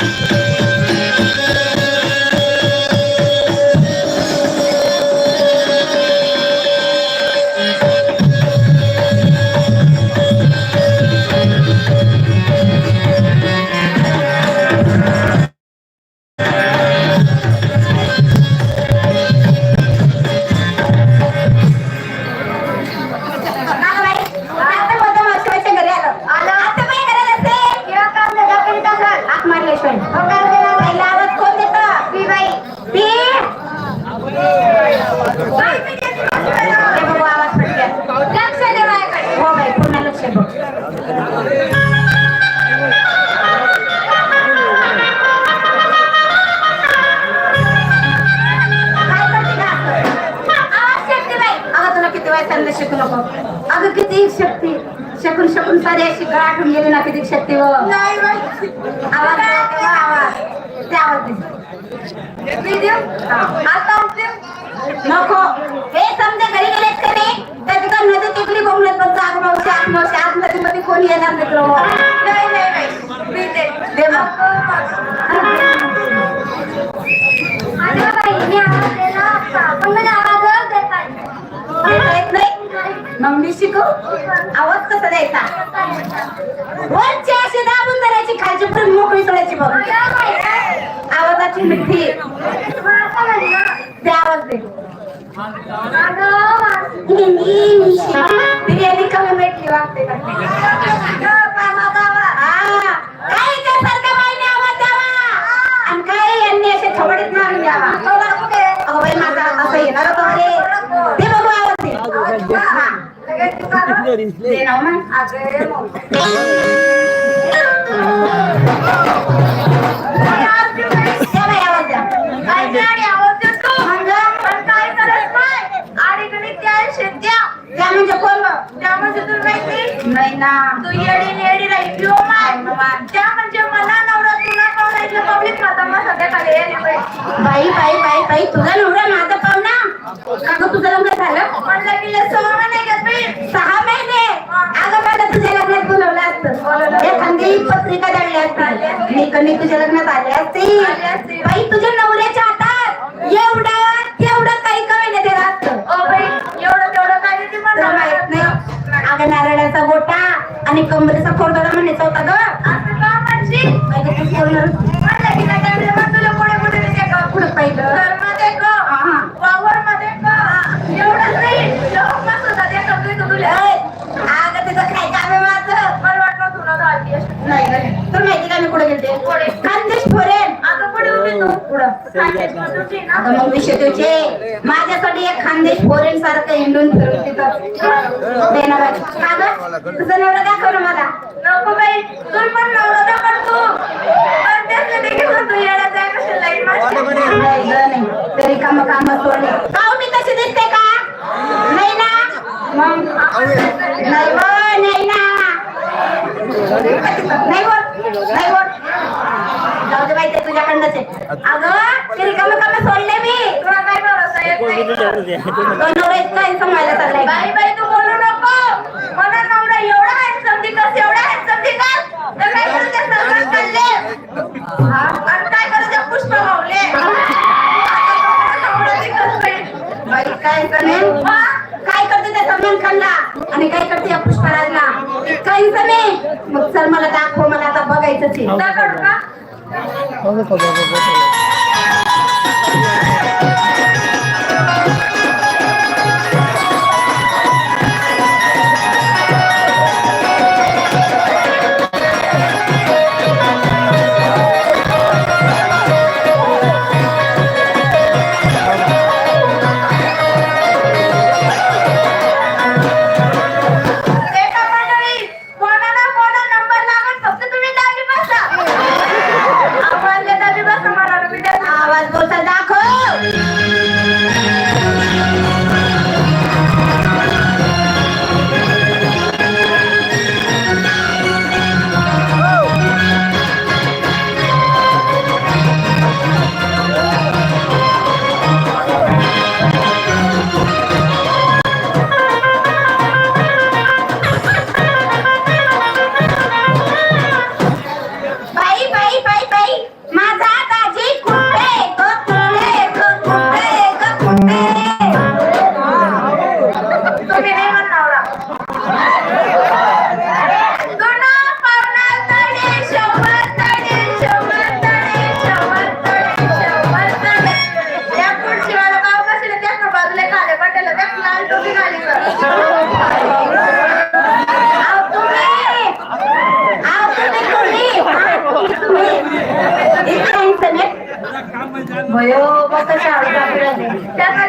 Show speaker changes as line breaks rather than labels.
आलं तुला किती वेळ सांगितलं शिकू नको. अगं किती शक्ती शकून शकून सारी अशी गाठून गेली ना किती शक्ती व नाही आवाज आवाज. ते आवाज? हा. आता? नको. हे समजा घरी गेलेत का नाही? तर तिथं नदी टिकली बोंबलत बघ जाग मावशी आत मावशी आत नदी मध्ये कोणी येणार नाही बाई. मी दे. दे मग.
अरे बाई, मी आवाज
शिकू? आवाज कसा द्यायचा? वरची अशी दाबून धरायची खालची पण मोकळी सोडायची बघ. आवाजाची मिठी. ते आवाज दे. बिर्याणी कमी भेटली वाटते काय त्यासारखं बाईने आवाज द्यावा? आणि काय यांनी असे थोडीत मारून द्यावा? अगं बाई माझा असं येणार होतं रे. ते बघू आवाज दे हा. दे ना हो मग. द्या बाई आवाज द्या. त्या म्हणजे कोण गं? नाही ना बाई बाई बाई बाई तुझा नवरा माझा पाहुणा का गं तुझं लग्न झालं सहा महिने असती मी तुझ्या लग्नात आले असते. बाई तुझ्या नवऱ्याच्या हातात एवढं तेवढं काही कमी नाही दिलं असतं तुला माहीत नाही? अगं नारळाचा गोटा आणि कमरेचा खोडदोडा म्हणायचा होता ग. तू पुढं काय नाही. मी कुठे गेलते? खानदेश फोरेन मग माझ्यासाठी एक खानदेश फोरेन सारखं हिंडून फिरून तिथं. का गं? तुझा नवरा दाखव ना मला
नको बाई तू पण नवरा पण तू पण त्याचं देखील तू येण्याचा कशाला लाईन माझी
नाही गं, नाही तरी काम काम सोडले काऊ मी तशी दिसते का नाही ना मग नाही व, नाही ना नाही बोल नाही बोल जाऊ दे बाई ते तुझ्याकडनंच आहे. अगं ते रिकाम काम सोडले मी.
तुला काय भरोसा येत नाही
तो नवरा इतका सांभाळायला चाललाय?
बाई बाई तू बोलू नको. मला नवरा एवढा हँडसम दिसत एवढा हँडसम दिसत तर काय करू त्या
मग चल मला दाखव मला आता बघायचंच आहे. त्याला